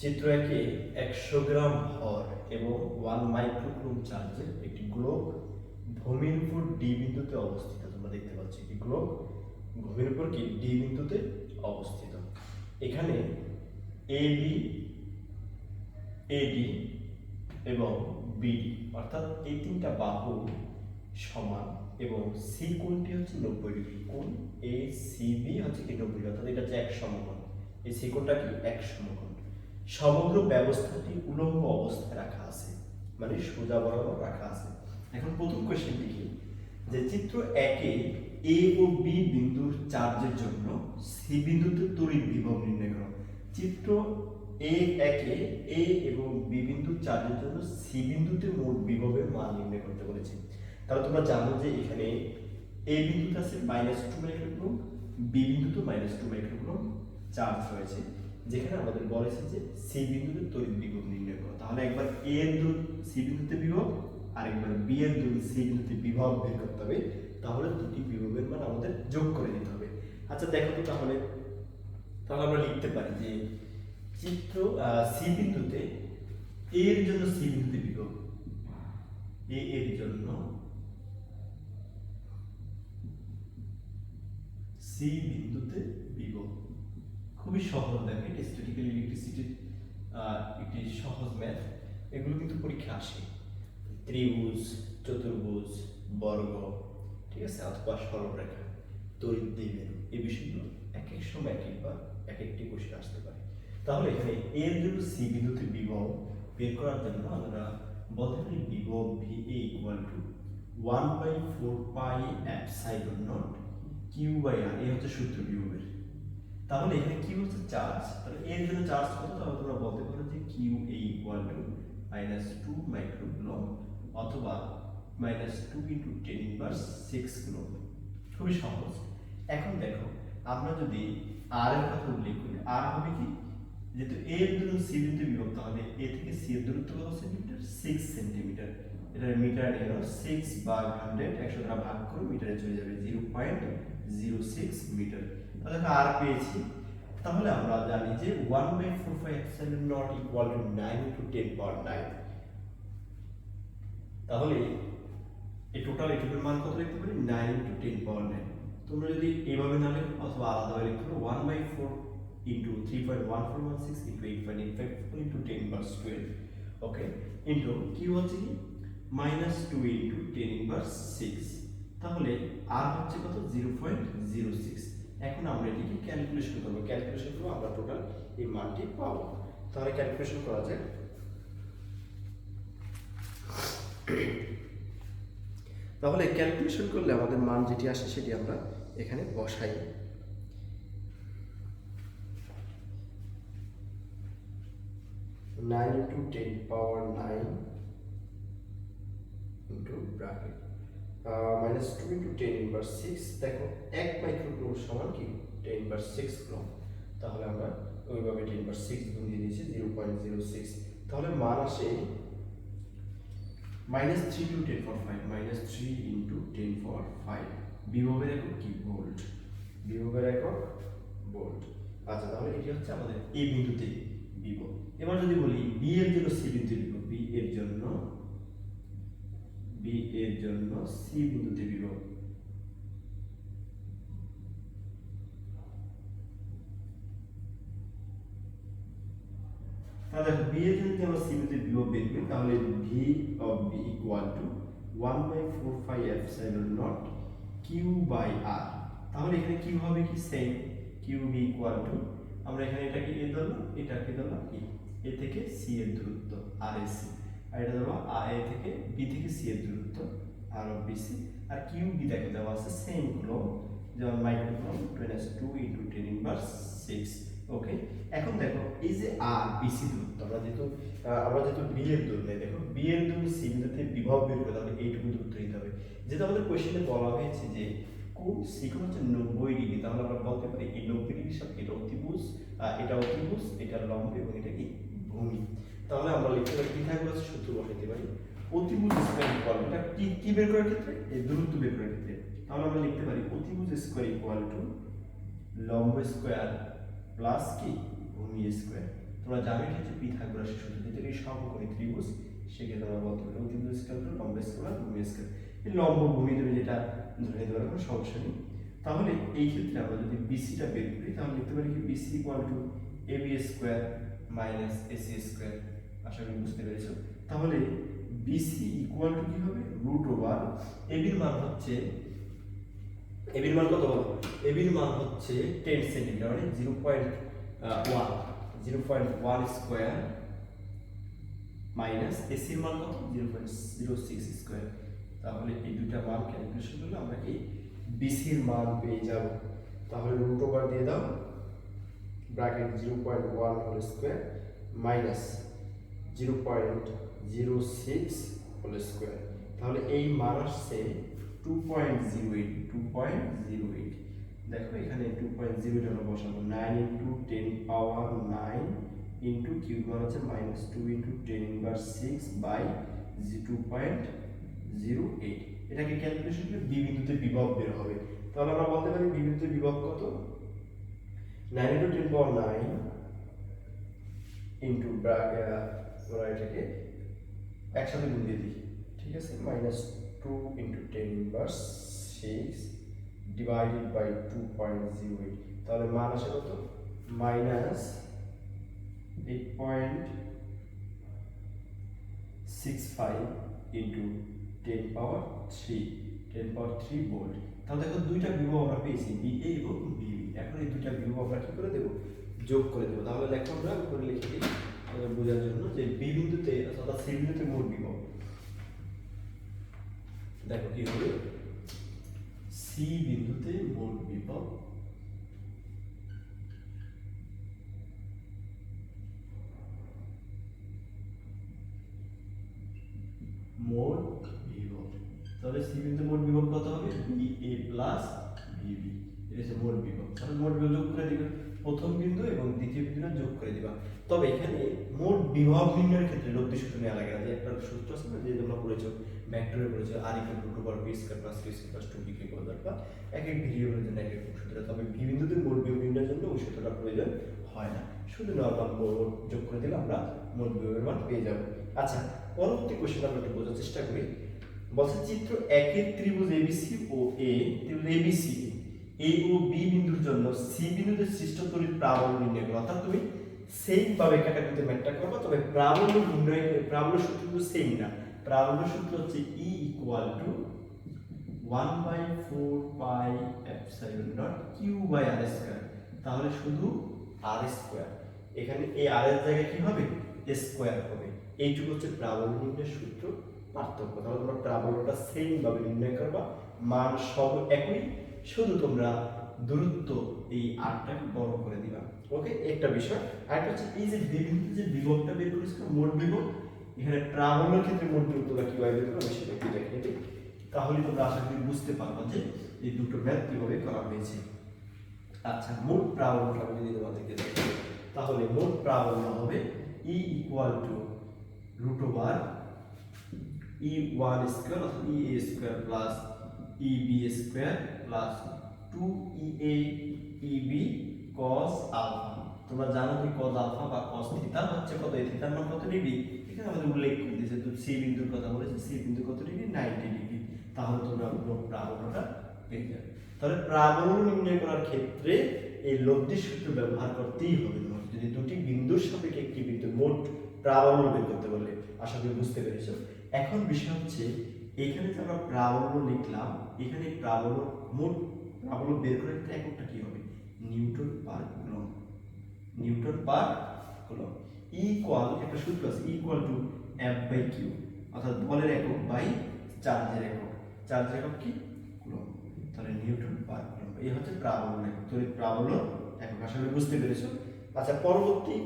চিত্র একে একশো গ্রাম ভর এবং ওয়ান মাইক্রোক্রোম চার্জের একটি গ্লোব ভূমির উপর ডি বিন্দুতে অবস্থিত। তোমরা দেখতে পাচ্ছ একটি গ্লোব ভূমির উপর কি? ডি বিন্দুতে অবস্থিত। এখানে এ বি এডি এবং বিডি অর্থাৎ এই তিনটা বাহু সমান এবং সি কোণটি হচ্ছে নব্বই ডিগ্রি কোণ এ সি বি হচ্ছে কি নব্বই অর্থাৎ এটা হচ্ছে এক সমকোণ। এই সি কোণটা কি? এক সমকোণ। সমগ্র ব্যবস্থাটি উলম্ব অবস্থায় রাখা আছে। মানে সোজা বরাবর রাখা আছে। এখন প্রথম কোয়েশ্চেনটি কি যে চিত্র একে এ ও বি বিন্দুর চার্জের জন্য সি বিন্দুতে তড়িৎ বিভব নির্ণয় করো। চিত্র এ একে এ এবং বি বিন্দুর চার্জের জন্য সি বিন্দুতে মোট বিভবের মান নির্ণয় করতে বলেছে। তাহলে তোমরা জানো যে এখানে এ বিন্দুতে আছে মাইনাস টু মাইক্রোকুলম বি বিন্দুতে মাইনাস টু মাইক্রোকুলম চার্জ রয়েছে। যেখানে আমাদের বলেছে যে সি বিন্দুতে তড়িৎ বিভব নির্ণয় করো। তাহলে একবার এ এর দূর সি বিন্দুতে বিভব আরেকবার বি এর দূর সি বিন্দুতে বিভব বের করতে হবে। তাহলে দুটি বিভবের মান আমাদের যোগ করে দিতে হবে। আচ্ছা দেখো তো তাহলে। তাহলে আমরা লিখতে পারি যে চিত্র সি বিন্দুতে এ এর জন্য সি বিন্দুতে বিভব। এ এর জন্য সি বিন্দুতে বিভব। খুবই সহজ দেখে স্ট্যাটিক্যাল ইলেকট্রিসিটির একটি সহজ ম্যাথ এগুলো কিন্তু পরীক্ষা আসে। ত্রিভুজ, চতুর্ভুজ, বর্গ, ঠিক আছে? অথবা সরলরেখা, তড়িৎ দ্বিমেরু, এই বিষয়গুলো এক এক সময় এক একবার, এক একটি কোশ্চেন আসতে পারে। তাহলে এখানে এর জন্য সি বিন্দুতে বিভব বের করার জন্য আমরা বলতে পারি বিভব V A equal to one by four pi epsilon naught Q by R এই হচ্ছে সূত্র বিভবের তাহলে এখানে কিউ হচ্ছে চার্জ তাহলে এর জন্য চার্জ কত? তাহলে তোমরা বলতে পারো যে Q A equal to minus two microcoulomb অথবা minus two into ten inverse six coulomb খুবই সহজ। এখন দেখো, আমরা যদি আর এর কথা উল্লেখ করি আর হবে কি? যেহেতু এ এর দূরত্ব সি বিন্দু বিভক্ত, তাহলে এ থেকে সি এর দূরত্ব কত সেন্টিমিটার সিক্স সেন্টিমিটার এটা মিটার নাও সিক্স বা হান্ড্রেড একশো দ্বারা ভাগ করে মিটারে চলে যাবে zero point zero six metre তাহলে আর পেয়েছি। তাহলে আমরা জানি যে one by four five epsilon naught equal to nine to ten power nine তাহলে এই টোটাল এটুকুর মান কত লিখতে পারি? Nine to ten power nine তোমরা যদি এইভাবে না লেখো, অথবা আলাদাভাবে লিখতে পারো one by four into three point one four one six into eight point eight five four into ten inverse twelve okay into কি হচ্ছে কি? Minus two into ten inverse six তাহলে আর হচ্ছে কত? Zero point zero six. এখন আমরা এটিকে calculation করব। ক্যালকুলেশন করব, আমরা টোটাল এই মানটি পাবো। তাহলে ক্যালকুলেশন করা যায় তাহলে ক্যালকুলেশন করলে আমাদের মান যেটি আসে সেটি আমরা এখানে বসাই। Nine into ten power nine into bracket minus two into ten inverse six দেখো, এক মাইক্রোগ্রাম সমান কি? টেন ইনভার্স সিক্স গ্রাম তাহলে আমরা ওইভাবে টেন ইনভার্স সিক্স গুণ দিয়ে দিয়েছি জিরো পয়েন্ট জিরো সিক্স তাহলে মান আসে minus three two ten for five minus three into ten for five বিভবের একক কি? ভোল্ট বিভবের একক ভোল্ট আচ্ছা তাহলে এটি হচ্ছে আমাদের এ বিন্দুতে বিভব। এবার যদি বলি বি এর জন্য সি বিন্দুতে বিভব বি এর জন্য বি এর জন্য সি বিন্দুতে বিভব। তাহলে four five naught Q by R তাহলে এখানে কি হবে কি? Same Q B equal to আমরা এখানে এটাকে এ ধরলাম, এটাকে ধরলাম কি এ থেকে সি এর দূরত্ব আর এস সি। আর এটা ধরো আ, এ থেকে বি থেকে সি এর দূরত্ব, আর বিসি আর কিউ বি দেখে দেওয়া আছে সেমগুলো যেমন microphone minus two into ten inverse six okay এখন দেখো, এই যে আর বিসি দূরত্ব, আমরা যেহেতু আমরা যেহেতু বি এর দূর নেই, দেখো, বি এর দূর সি বিন্দুতে বিভব বের করে তাহলে এইটুকু দূরত্ব নিতে হবে। যেহেতু আমাদের কোয়েশ্চেনে বলা হয়েছে যে কোন সিকোণ হচ্ছে নব্বই ডিগ্রি, তাহলে আমরা বলতে পারি এই নব্বই ডিগ্রির সাথে এটা অতিভুজ এটা অতিভুজ, এটা লম্ব এবং এটা কি ভূমি। তাহলে আমরা লিখতে পারি পিথাগোরাস সূত্র বসাইতে পারি। অতিভুজ স্কয়ার ইকুয়াল এটা কি কি বের করার ক্ষেত্রে? এই দূরত্ব বের করার ক্ষেত্রে। তাহলে আমরা লিখতে পারি অতিভুজ স্কয়ার ইকুয়াল টু লম্ব স্কয়ার প্লাস কি? ভূমি স্কয়ার তোমরা জানো হচ্ছে পিথাগোরাসের সূত্র। যেটা এই সমকোণী ত্রিভুজ, সেক্ষেত্রে আমরা বলতে পারি অতিভুজ স্কয়ার লম্ব স্কয়ার ভূমি স্কয়ার এই লম্ব ভূমি তুমি যেটা ধরে পারো, কোনো সমস্যা নেই। তাহলে এই ক্ষেত্রে আমরা যদি বিসিটা বের করি, তাহলে লিখতে পারি কি BC equal to A B square minus AC square আশা করি বুঝতে পেরেছ। তাহলে বিসি ইকুয়াল টু কি হবে? রুট ওভার এবির মান হচ্ছে এবির মান কত এবির মান হচ্ছে টেন সেন্টিমিটার মানে zero point one zero point one square minus এসির মান কত? Zero point zero six square তাহলে এই দুইটা মান ক্যালকুলেশন করলে আমরা এই বিসির মান পেয়ে যাব। তাহলে রুট ওভার দিয়ে দাও bracket zero point one whole square minus zero point zero six whole square. তাহলে এই মান আসছে two point zero eight, two point zero eight. দেখো এখানে টু পয়েন্ট জিরো আমরা বসাবো। Nine into ten power nine into cube মান হচ্ছে minus two into ten inverse six by G two point zero eight. এটাকে ক্যালকুলেশন করলে B বিন্দুতে বিভব বের হবে। তাহলে আমরা বলতে পারি বি বিন্দুতে বিভব কত? Nine into ten power nine into আমরা এটাকে একসাথে গুণ দিয়ে দিই। ঠিক আছে? Minus two into ten inverse six divided by two point zero eight তাহলে মান আসে কত? Minus eight point six five into ten power three ten power three volt তাহলে দেখো দুইটা বিভব আমরা পেয়েছি বি এ এবং বি এখন এই দুইটা বিভব আমরা কি করে দেবো? যোগ করে দেবো। তাহলে লেখো আমরা করে লিখে দিই। বোঝার জন্য যে বিন্দুতে অর্থাৎ সি মোট বিভব। দেখো কি হবে? সি বিন্দুতে মোট বিভব মোট বিভব। তাহলে সি বিন্দু মোট বিভব কত হবে? বি এ প্লাস ভিবি হচ্ছে মোট বিভব তাহলে মোট বিভব যোগ করে দিবা। প্রথম বিন্দু এবং দ্বিতীয় বিন্দুটা যোগ করে দিবা। তবে এখানে মোট বিভব নির্ণয়ের ক্ষেত্রে লব্ধি সূত্র নেওয়া লাগে না। যে একটা সূত্র আছে না, যে তোমরা পড়েছো ভেক্টরে পড়েছো R equal to two power B square plus B square plus two B Q বা এক এক ভেরিয়েবলের জন্য এক এক সূত্র। তবে ভি বিন্দুতে মোট বিভব নির্ণয়ের জন্য ওই সূত্রটা প্রয়োজন হয় না। শুধু নর্মাল যোগ করে দিলে আমরা মোট বিভবের মান পেয়ে যাব। আচ্ছা পরবর্তী কোশ্চেন আমরা একটু বোঝার চেষ্টা করি। বলছে চিত্র একের ত্রিভুজ এবিসি ও এ ত্রিভুজ এবিসি এ ও বি বিন্দুর জন্য সি বিন্দুতে সৃষ্ট তড়িৎ প্রাবল্য নির্ণয় করো। অর্থাৎ তুমি সেম ভাবে ক্যাটাগরিতে ম্যাথটা করবে, তবে প্রাবল্য নির্ণয় প্রাবল্য সূত্র কিন্তু সেম না। প্রাবল্য সূত্র হচ্ছে E equal to one by four pi epsilon dot Q by R square তাহলে শুধু আর স্কোয়ার এখানে এই আর এর জায়গায় কি হবে? স্কোয়ার হবে। এইটুকু হচ্ছে প্রাবল্য নির্ণয়ের সূত্র পার্থক্য। তাহলে তোমরা প্রাবল্যটা সেম ভাবে নির্ণয় করবা। মান সব একই। শুধু তোমরা দূরত্ব এই আটটাকে বড় করে দিবা। ওকে একটা বিষয়। আরেকটা হচ্ছে এই যে বিভিন্ন যে বিভবটা বের করেছিল, মোট বিভব, এখানে প্রাবল্যের ক্ষেত্রে মোট বিভবটা কীভাবে বের আমি সেটা একটু দেখিয়ে দিই তাহলে তোমরা আশা করি বুঝতে পারবা যে এই দুটো ম্যাথ কীভাবে করা হয়েছে। আচ্ছা মোট প্রাবল্যটা আমি যদি তোমাদেরকে দেখি, তাহলে মোট প্রাবল্য হবে E equal to root over E one square অর্থাৎ E A square plus E B plus two E A E alpha তোমরা জানো যে কস আলফা বা কস থিটা হচ্ছে কত? এই থিটার মান কত ডিগ্রি? এখানে আমাদের উল্লেখ করে দিয়েছে তো সি বিন্দুর কথা বলেছে। সি বিন্দু কত ডিগ্রি? Ninety degree. তাহলে তোমরা প্রাবল্যটা পেয়ে যাবে। তাহলে প্রাবল্য নির্ণয় করার ক্ষেত্রে এই লব্ধি সূত্র ব্যবহার করতেই হবে। তোমাকে যদি দুটি বিন্দুর সাপেক্ষে একটি বিন্দু মোট প্রাবল্য বের করতে বললে আশা করি বুঝতে পেরেছ। এখন বিষয় হচ্ছে, এখানে যে আমরা প্রাবল্য লিখলাম এখানে প্রাবল্য, মোট প্রাবল্য বের করার ক্ষেত্রে এককটা কি হবে? Newton per coulomb newton per coulomb equal একটা সূত্র আছে equal to F by Q অর্থাৎ বলের একক বাই চার্জের একক। চার্জের একক কি? কুলম তাহলে নিউটন পার কুলম এই হচ্ছে প্রাবল্য। একক তড়িৎ প্রাবল্য একক। করি বুঝতে পেরেছ। আচ্ছা পরবর্তী